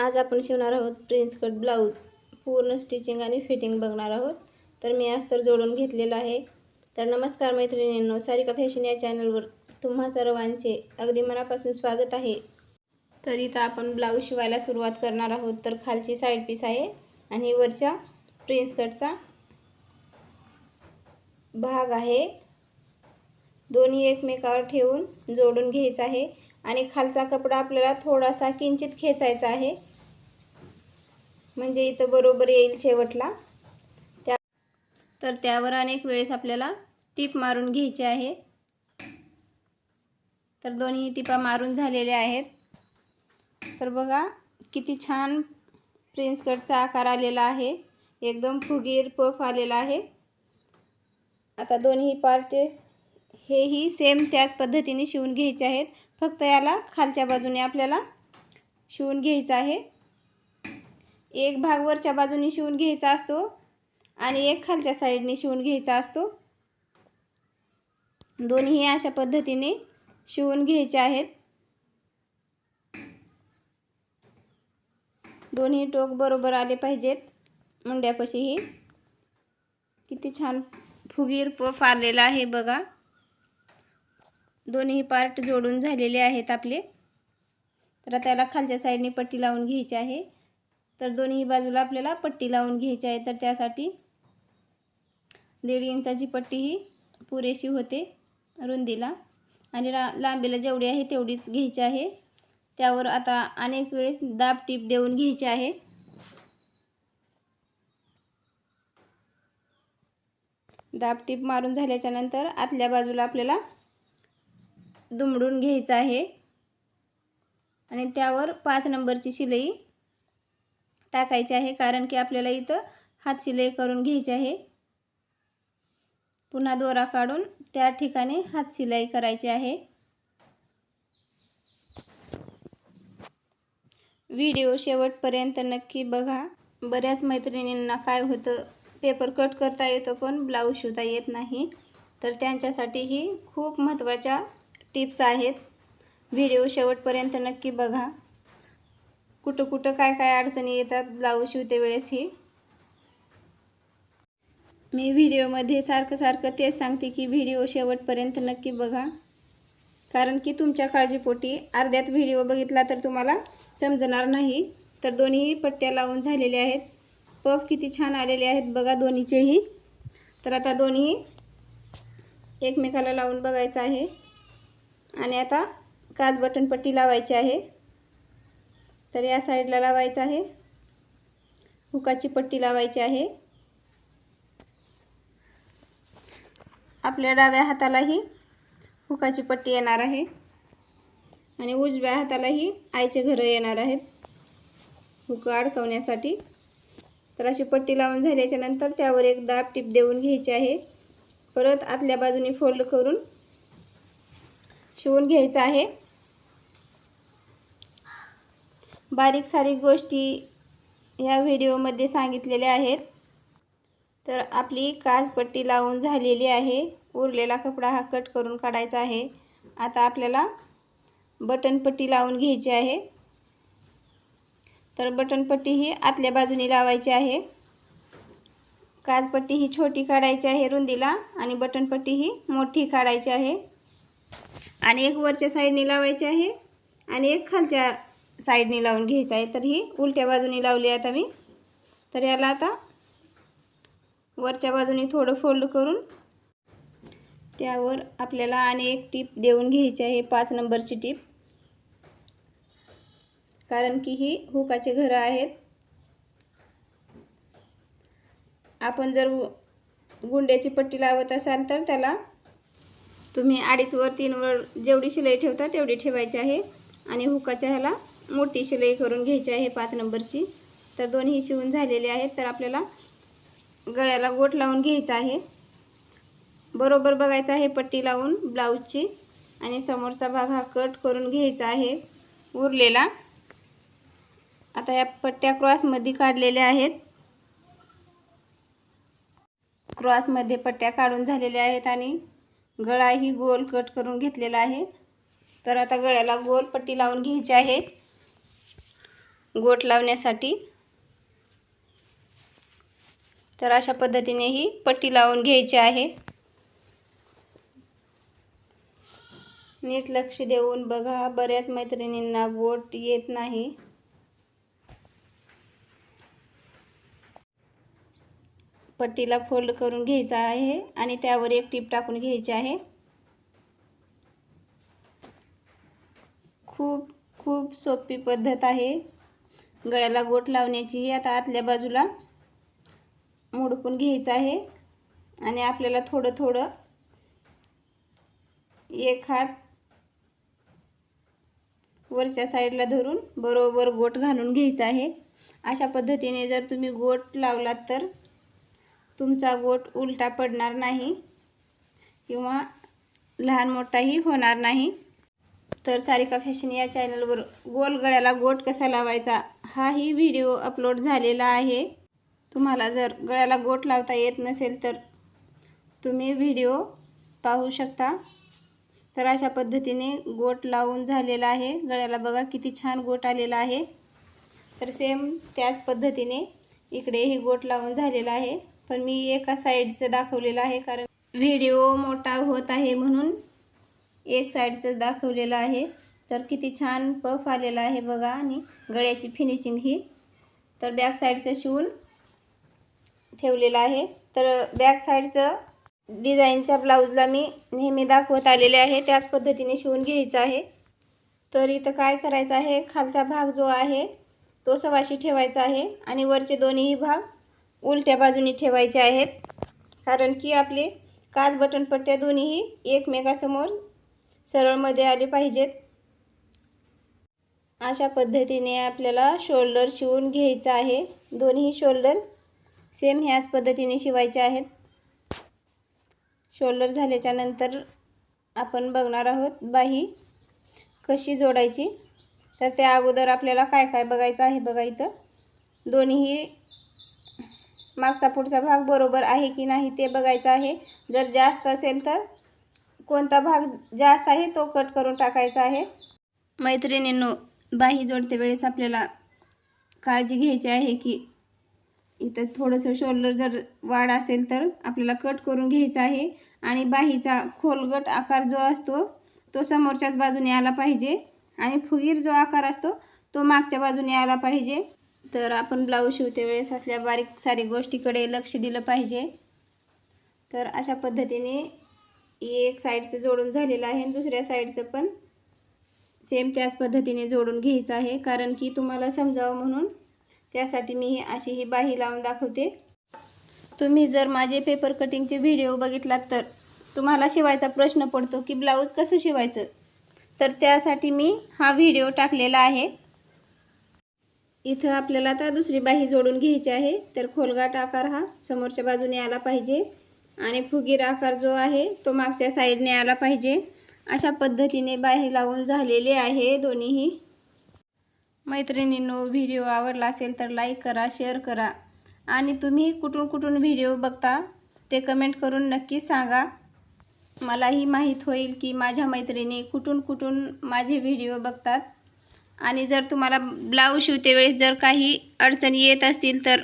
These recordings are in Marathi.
आज आपण शिवणार आहोत प्रिन्स कट ब्लाऊज. पूर्ण स्टिचिंग आणि फिटिंग बघणार आहोत. तर मी अस्तर जोडून घेतलेलं आहे. तर नमस्कार मैत्रिणींनो सारिका फॅशन या चॅनलवर तुम्हा सर्वांचे अगदी मनापासून स्वागत आहे. तर इथं आपण ब्लाऊज शिवायला सुरुवात करणार आहोत. तर खालची साईड पीस आहे आणि वरच्या प्रिन्स कटचा भाग आहे. दोन्ही एकमेकावर ठेवून जोडून घ्यायचं आहे आणि खालचा कपडा आपल्याला थोडासा किंचित खेचायचा आहे. म्हणजे इथं बरोबर येईल शेवटला. त्या तर त्यावर अनेक वेळेस आपल्याला टीप मारून घ्यायची आहे. तर दोन्ही टिपा मारून झालेल्या आहेत. तर बघा किती छान प्रिन्स कटचा आकार आलेला आहे. एकदम फुगीर पफ आलेला आहे. आता दोन्ही पार्ट हेही सेम त्याच पद्धतीने शिवून घ्यायचे आहेत. फक्त याला खालच्या बाजूने आपल्याला शिवून घ्यायचं आहे. एक भाग वरच्या बाजूने शिवून घ्यायचा असतो आणि एक खालच्या साईडने शिवून घ्यायचा असतो. दोन्ही अशा पद्धतीने शिवून घ्यायचे आहेत. दोन्ही टोक बरोबर आले पाहिजेत. मुंड्यापाशीही किती छान फुगीर प फारलेला आहे बघा. दोन्ही पार्ट जोडून झालेले आहेत आपले. तर त्याला खालच्या साईडने पट्टी लावून घ्यायची आहे. तर दोन्ही बाजूला आपल्याला पट्टी लावून घ्यायची आहे. तर त्यासाठी दीड इंचाची पट्टी ही पुरेशी होते रुंदीला. आणि रा लांबीला जेवढी आहे तेवढीच घ्यायची आहे. त्यावर आता अनेक वेळेस दाब टीप देऊन घ्यायची आहे. दाब टीप मारून झाल्याच्यानंतर आतल्या बाजूला आपल्याला दुमडून घ्यायचं आहे. आणि त्यावर पाच नंबरची शिलाई टाकायचे आहे कारण की आपल्याला इथं हात शिलाई करून घ्यायची आहे. पुन्हा दोरा काढून त्या ठिकाणी हात शिलाई करायची आहे. व्हिडिओ शेवटपर्यंत नक्की बघा. बऱ्याच मैत्रिणींना काय होतं पेपर कट करता येतो पण ब्लाऊज शिवता येत नाही. तर त्यांच्यासाठीही खूप महत्त्वाच्या टिप्स आहेत. व्हिडिओ शेवटपर्यंत नक्की बघा. कुठं कुठं काय काय अडचणी येतात ब्लाऊज शिवते वेळेस ही. मी व्हिडिओमध्ये सारखं सारखं तेच सांगते की व्हिडिओ शेवटपर्यंत नक्की बघा. कारण की तुमच्या काळजीपोटी अर्ध्यात व्हिडिओ बघितला तर तुम्हाला समजणार नाही. तर दोन्ही पट्ट्या लावून झालेल्या आहेत. पफ किती छान आलेले आहेत बघा दोन्हीचेही. तर आता दोन्ही एकमेकाला लावून बघायचं आहे. आणि आता काच बटन पट्टी लावायची आहे. तर या साईडला लावायचं आहे. हुकाची पट्टी लावायची आहे. आपल्या डाव्या हातालाही हुकाची पट्टी येणार आहे. आणि उजव्या हातालाही आईचे घरं येणार आहेत. हुक अडकवण्यासाठी. तर अशी पट्टी लावून झाल्याच्यानंतर त्यावर एक दाब टीप देऊन घ्यायची आहे. परत आतल्या बाजूने फोल्ड करून शिवून घ्यायचं आहे. बारीक सारीक गोष्टी ह्या व्हिडिओमध्ये सांगितलेल्या आहेत. तर आपली काजपट्टी लावून झालेली आहे. उरलेला कपडा हा कट करून काढायचा आहे. आता आपल्याला बटनपट्टी लावून घ्यायची आहे. तर बटनपट्टी ही आतल्या बाजूने लावायची आहे. काजपट्टी ही छोटी काढायची आहे रुंदीला आणि बटनपट्टी ही मोठी काढायची आहे. आणि एक वरच्या साईडने लावायची आहे आणि एक खालच्या साईडने लावून घ्यायचं आहे. तर ही उलट्या बाजूने लावली आहे आता मी तर याला आता वरच्या बाजूने थोडं फोल्ड करून त्यावर आपल्याला आणि एक टीप देऊन घ्यायची आहे पाच नंबरची टीप. कारण की ही हुकाचे घरं आहेत. आपण जर गुंड्याची पट्टी लावत असाल तर त्याला तुम्ही अडीचवर तीनवर जेवढी शिलाई ठेवता तेवढी ठेवायची आहे. आणि हुकाच्या ह्याला मोठी शिलाई करून घ्यायची आहे पाच नंबरची. तर दोन्ही शिवून झालेले आहेत तर आपल्याला गळ्याला गोट लावून घ्यायचा आहे. बरोबर बघायचं आहे पट्टी लावून ब्लाऊजची. आणि समोरचा भाग हा कट करून घ्यायचा आहे उरलेला. आता या पट्ट्या क्रॉसमध्ये काढलेल्या आहेत. क्रॉसमध्ये पट्ट्या काढून झालेल्या आहेत आणि गळाही गोल कट करून घेतलेला आहे. तर आता गळ्याला गोल पट्टी लावून घ्यायची आहे. गोट लावण्यासाठी. तर अशा पद्धतीने ही पट्टी लावून घ्यायची आहे. नीट लक्ष देऊन बघा बऱ्याच मैत्रिणींना गोट येत नाही. पट्टीला फोल्ड करून घ्यायचा आहे आणि त्यावर एक टीप टाकून घ्यायची आहे. खूप खूप सोपी पद्धत आहे. गळ्याला गोट लावण्याची आता आतल्या बाजूला मोडपून घ्यायचं आहे. आणि आपल्याला थोडं थोडं एक हात वरच्या साईडला धरून बरोबर गोट घालून घ्यायचा आहे. अशा पद्धतीने जर तुम्ही गोट लावलात तर तुमचा गोट उलटा पडणार नाही किंवा लहान मोठाही होणार नाही. तर सारिका फॅशन या चॅनलवर गोल गळ्याला गोट कसा लावायचा हाही व्हिडिओ अपलोड झालेला आहे. तुम्हाला जर गळ्याला गोट लावता येत नसेल तर तुम्ही व्हिडिओ पाहू शकता. तर अशा पद्धतीने गोट लावून झालेला आहे. गळ्याला बघा किती छान गोट आलेला आहे. तर सेम त्याच पद्धतीने इकडेही गोट लावून झालेला आहे. पण मी एका साईडचं दाखवलेलं आहे कारण व्हिडिओ मोठा होत आहे म्हणून. एक साईडचं दाखवलेलं आहे. तर किती छान पफ आलेला आहे बघा आणि गळ्याची फिनिशिंग ही. तर बॅक साईडचं शिवून ठेवलेलं आहे. तर बॅक साईडचं डिझाईनच्या ब्लाऊजला मी नेहमी दाखवत आलेले आहे. त्याच पद्धतीने शिवून घ्यायचं आहे. तर इथं काय करायचं आहे? खालचा भाग जो आहे तो सवाशी ठेवायचा आहे आणि वरचे दोन्हीही भाग उलट्या बाजूनी ठेवायचे आहेत. कारण की आपले काच बटनपट्ट्या दोन्हीही एकमेकासमोर सरळमध्ये आले पाहिजेत. अशा पद्धतीने आपल्याला शोल्डर शिवून घ्यायचं आहे. दोन्ही शोल्डर सेम ह्याच पद्धतीने शिवायचे आहेत. शोल्डर झाल्याच्यानंतर आपण बघणार आहोत बाही कशी जोडायची. तर त्या अगोदर आपल्याला काय काय बघायचं आहे बघा इथं. दोन्हीही मागचा पुढचा भाग बरोबर आहे की नाही ते बघायचं आहे. जर जास्त असेल तर कोणता भाग जास्त आहे तो कट करून टाकायचा आहे. मैत्रिणींनो बाही जोडते वेळेस आपल्याला काळजी घ्यायची आहे की इथं थोडंसं शोल्डर जर वाढ असेल तर आपल्याला कट करून घ्यायचा आहे आणि बाहीचा खोलगट आकार जो असतो तो समोरच्याच बाजूने आला पाहिजे आणि फुगीर जो आकार असतो तो मागच्या बाजूने आला पाहिजे. तर आपण ब्लाऊज शिवते वेळेस असल्या बारीक सारीक गोष्टीकडे लक्ष दिलं पाहिजे. तर अशा पद्धतीने एक साईडचं जोडून झालेलं आहे आणि दुसऱ्या साईडचं पण सेम त्याच पद्धतीने जोडून घ्यायचं आहे. कारण की तुम्हाला समजावं म्हणून त्यासाठी मी अशी ही बाही लावून दाखवते. तुम्ही जर माझे पेपर कटिंगचे व्हिडिओ बघितलात तर तुम्हाला शिवायचा प्रश्न पडतो की ब्लाऊज कसं शिवायचं? तर त्यासाठी मी हा व्हिडिओ टाकलेला आहे. इथं आपल्याला आता दुसरी बाही जोडून घ्यायची आहे. तर खोलगाट आकार हा समोरच्या बाजूने आला पाहिजे. आणि फुगीर आकार जो आहे तो मागच्या साईडने आला पाहिजे. अशा पद्धतीने बाहेर लावून झालेले आहे दोन्हीही. मैत्रिणींनो व्हिडिओ आवडला असेल तर लाईक करा शेअर करा. आणि तुम्ही कुठून कुठून व्हिडिओ बघता ते कमेंट करून नक्की सांगा. मलाही माहीत होईल की माझ्या मैत्रिणी कुठून कुठून माझे व्हिडिओ बघतात. आणि जर तुम्हाला ब्लाऊज शिवते वेळेस जर काही अडचणी येत असतील तर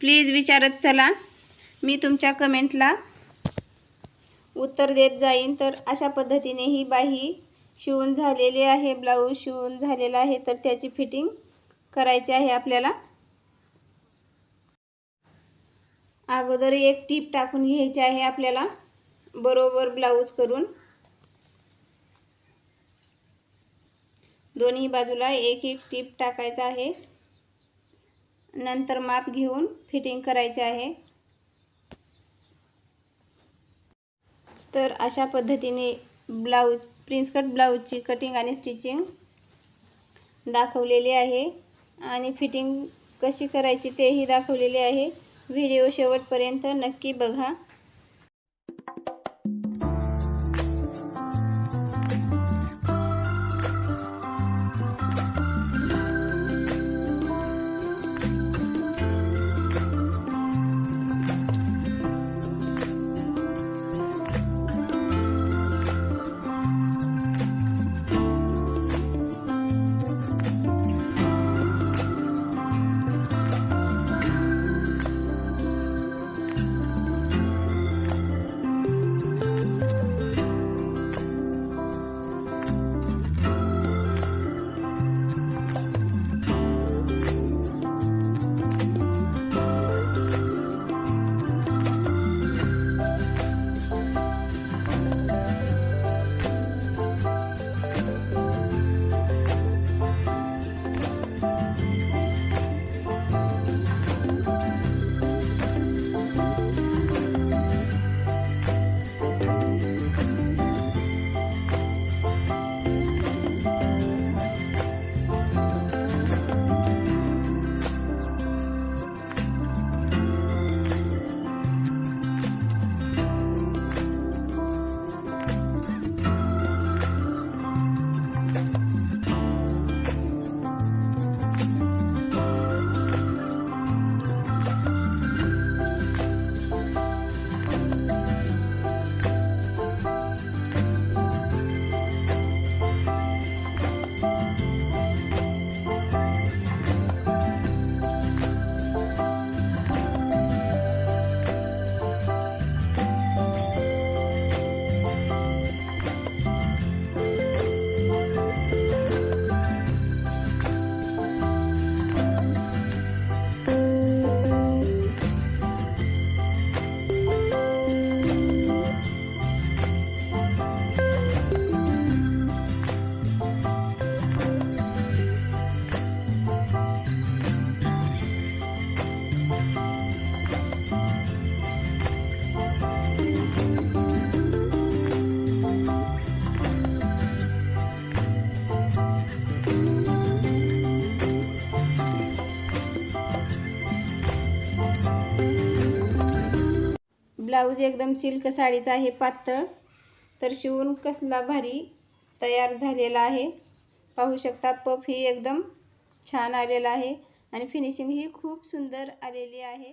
प्लीज विचारत चला. मी तुमच्या कमेंटला उत्तर देत जाईन. तर अशा पद्धतीने ही बाही शिवून झालेली आहे. ब्लाऊज शिवून झालेला आहे. तर त्याची फिटिंग करायची आहे आपल्याला. अगोदर एक टीप टाकून घ्यायची आहे आपल्याला. बरोबर ब्लाऊज करून. दोन्ही बाजूला एक एक टीप टाकायचा आहे. नंतर माप घेऊन फिटिंग करायचे आहे. तर अशा पद्धतीने ब्लाऊज प्रिन्स कट ब्लाऊजची कटिंग आणि स्टिचिंग दाखवलेली आहे. आणि फिटिंग कशी करायची तेही दाखवलेले आहे. व्हिडिओ शेवटपर्यंत नक्की बघा. ब्लाऊज एकदम सिल्क साडीचा आहे पातळ. तर शिवून कसला भारी तयार झालेला आहे. पाहू शकता पफ ही एकदम छान आलेला आहे. आणि फिनिशिंग ही खूप सुंदर आलेली आहे.